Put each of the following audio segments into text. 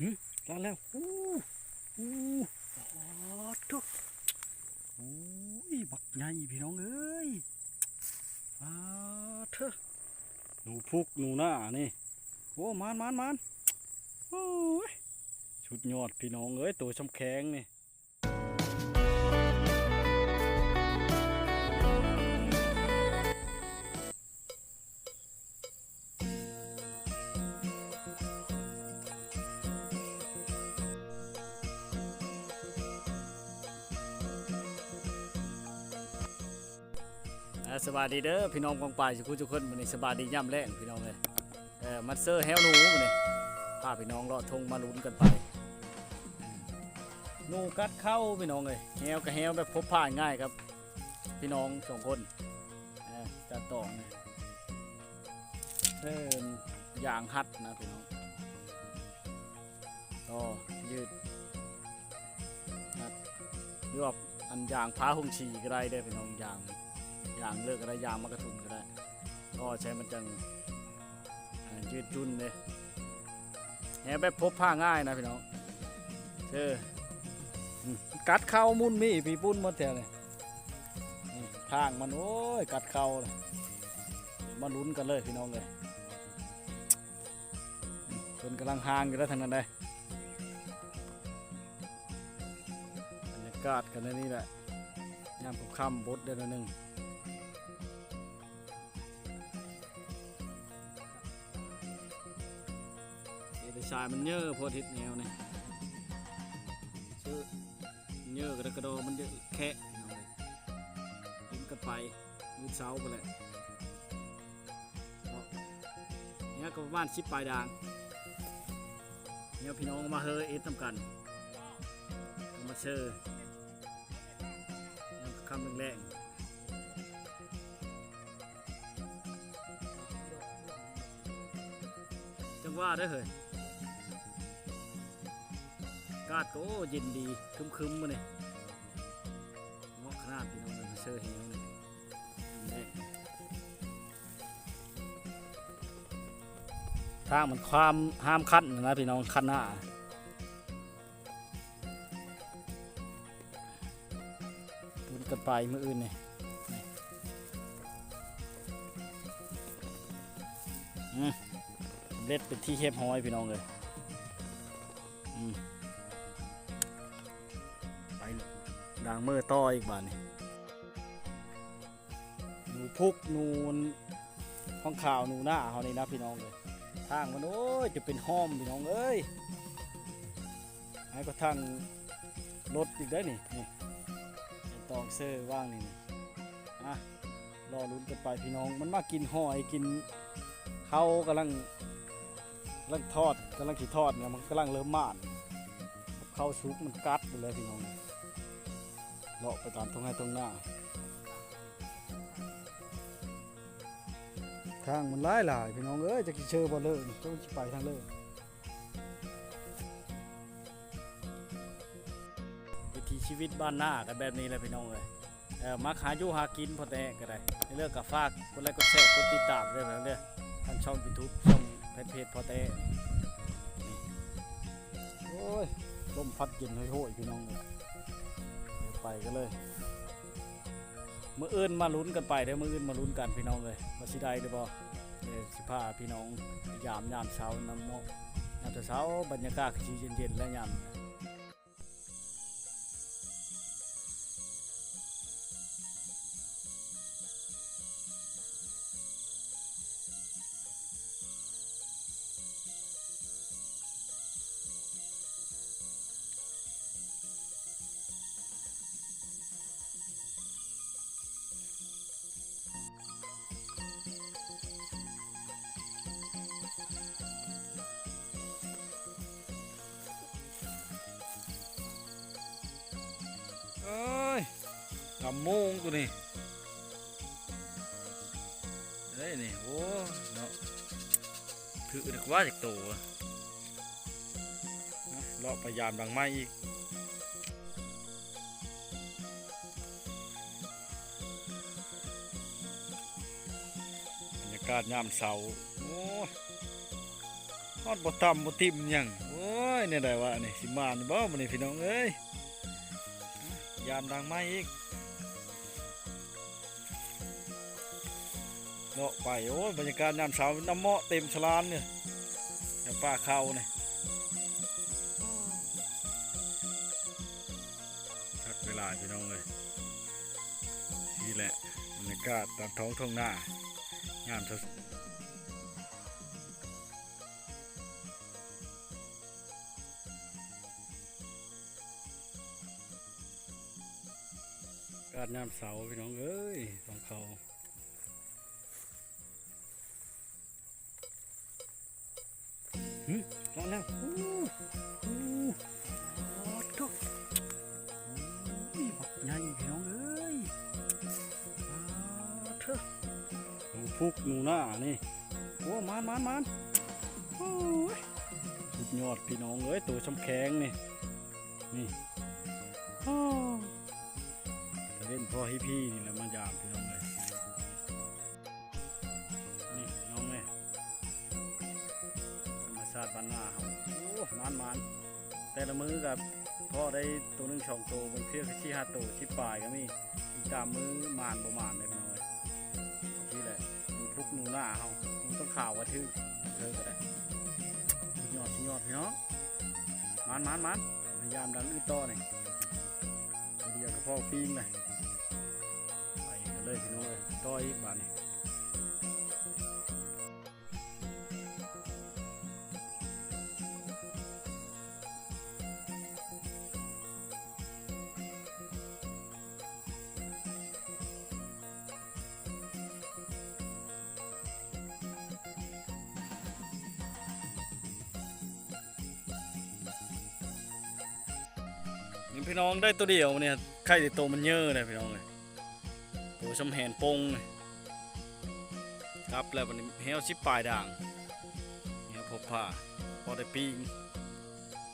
หืมร้าแล้วอู้อู้โอ้ทุกโอ้ยบักใหญ่พี่น้องเอ้ยอาเถอะหนูพุกหนูหน้านี่โอ้มานมานมานโอ้ยชุดยอดพี่น้องเอ้ยตัวช้ำแข็งนี่ อ่าสวัสดีเด้อพี่น้องกองปลายทุกคนทุกคนวันนี้สบายดีย่ำแรงพี่น้องเลยเออมัดเซอร์แฮวหนูมื้อนี่พาพี่น้องเลาะทงมาลุ้นกันไปหนูกัดเข้าพี่น้องเลยแฮวกับแฮวแบบพบผ่านง่ายครับ พี่น้องสองคนเออจัดตองนะเพิ่มยางฮัดนะพี่น้องก็ยืดฮัดหรือว่าอันยางพ้าหงชีก็ได้เด้พี่น้องยาง ยางเลิกก็ได้ยางมากระทุนก็ได้ ก็ใช้มันจังยืดจุนเลยแหแบบพบผ้าง่ายนะพี่น้องเจออกัดเข้ามุ่นมีพี่ปุ้นมดแถวเลยทางมันโอ้ยกัดเข้าเลยมาลุ้นกันเลยพี่น้องเลยอืมเพิ่นกำลังห่างอยู่แล้วทางนั้นได้บรรยากาศกันในนี่แหละยามผมค่ำบดเดือนหนึ่ง เอเดชายมันเยอะโพอทิศแนวนี่ชื่อเยอะกระดกกระโดมันเยอะแค่เอาเลยกินกันไปมือเช้าไปเลยเอาเนี่ยก็ประมาณสิบปลายดางเนี่ยพี่น้องมาเฮอเอ็ดทำกันเอามาเชอร์เนี่ยคำแรงๆจังว่าได้อเฮ้ยกาดก็โอ้เย็นดีคึมๆมาเนี่ยเหมาะขนาดพี่น้องเลยเสื้อเฮลเนี่ยนี่ทางมันความห้ามคัดนะพี่น้องคัดหน้าปุนกันไปมืออื่นเนี่ยเล็ดเป็นที่เฮบห้อยพี่น้องเลย อืม ด่างเมื่อต่ออีกบาทนี่หนูพุกนูนห้องข่าวหนูหน้าเขานี่นะพี่น้องเลยทางมันโอ้ยจะเป็นห้อมพี่น้องเอ้ยให้ก็ทางรถอีกได้นี่นี่ตองเซอร์ว่างนี่นี่อะรอลุ้นกันไปพี่น้องมันมากินหอยกินเขากำลังกำลังทอดกำลังขี่ทอดเนี่ยมันกำลังเริ่มมานเข้าซุกมันกัดไปเลยพี่น้อง เลาะไปตามตรงให้ตรงหน้าทางมันหลายหลายพี่น้องเอ้ยจะกี่เชื่อบ่เลยจะสิไปทางเลยวิถีชีวิตบ้านหน้ากันแบบนี้แหละพี่น้องเลยเออมักหาอยู่หากินพอแต่ก็ได้ในเรื่องกับฝากกดไลค์กดแชร์กดติดตามด้วยนะเด้อทางช่อง YouTube ช่องเพจพอแต่นี่โอ้ยลมพัดเย็นโหยๆพี่น้องเลยเดี๋ยว ไปกันเลยมื่ออื่นมาลุ้นกันไปเดี๋ยวมื่ออื่นมาลุ้นกันพี่น้องเลยมาสิได้หรือบ่เนี่ยสิพาพี่น้องยามยามเช้านำเนาะยามเช้าบรรยากาศสีเย็นๆและยาม กำโมงตัวนี้เฮ้ยนี่โอ้เนาะถือนึกว่าจากตัวนะเลาะพยายามดังไม้อีกบรรยากาศยามเสาโอ้ฮอดบ่ต่ำบ่ติ่มยังโอ้ยเนี่ยได้ว่านี่สิมานบ่มื้อนี้พี่น้องเอ้ยยามดังไม้อีก เนาะไปโอ้บรรยากาศยามเช้าน้ำเมาะเต็มฉลานเนี่ยอย่ป้าเข้าเนี่ยชักเวลาพี่น้องเลยนี่แหละบรรยากาศตามท้องทุ่งหน้างามสุดกาดน้ำเสาพี่น้องเอ้ยของเขา หึลองแล้วอู้อู้โอ้ทุกบักใหญ่พี่น้องเอ้ยอ้าวเถอะหนูพุกหนูหน้านี่โอ้มานมานมานโอ้ยสุดยอดพี่น้องเอ้ยตัวช้ำแข็งนี่นี่อ้ตะเล่นพ่อให้พี่นี่แหละมายามพี่น้องเลย ชาติบ้านนาเขาโอ้มันมันแต่ละมือกับพ่อได้ตัวหนึ่งสองตัวบางเทื่อก็ชี้ห้าตัวชี้ปลายก็มีอีตามมือมานประมาณเลยพี่น้องเลยที่แหละดูพลุกหนูหน้าเขามันต้องข่าวว่าทื่เธอก็ได้ยอดยอดพี่น้องมันมันมันพยายามดันอื้อต่อหน่อยเดียวกับพ่อปิ้งเลยไปกันเลยพี่น้องเลยต่ออีกบาทนี่ นี่พี่น้องได้ตัวเดียวเนี่ยไข่ในโตวมันเยอะเลยพี่น้องเลยตัวชำแหนปงเลยครับแล้ววันนี้เฮลชิปปลายด่างเนี่ยพบผ้าพอได้ปิ้ง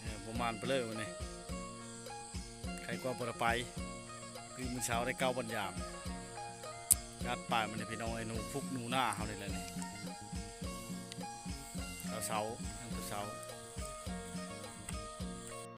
เนี่ยประมาณไปเลยวันนี้ใครกว่าปรไป คือมื้อเช้าได้เก้าบัญยามยัดปลายมันนี่พี่น้องไอ้หนูฟุกหนูหน้าเขาเลยแหละนี่เช้าเช้าๆทั้งตัวเช้า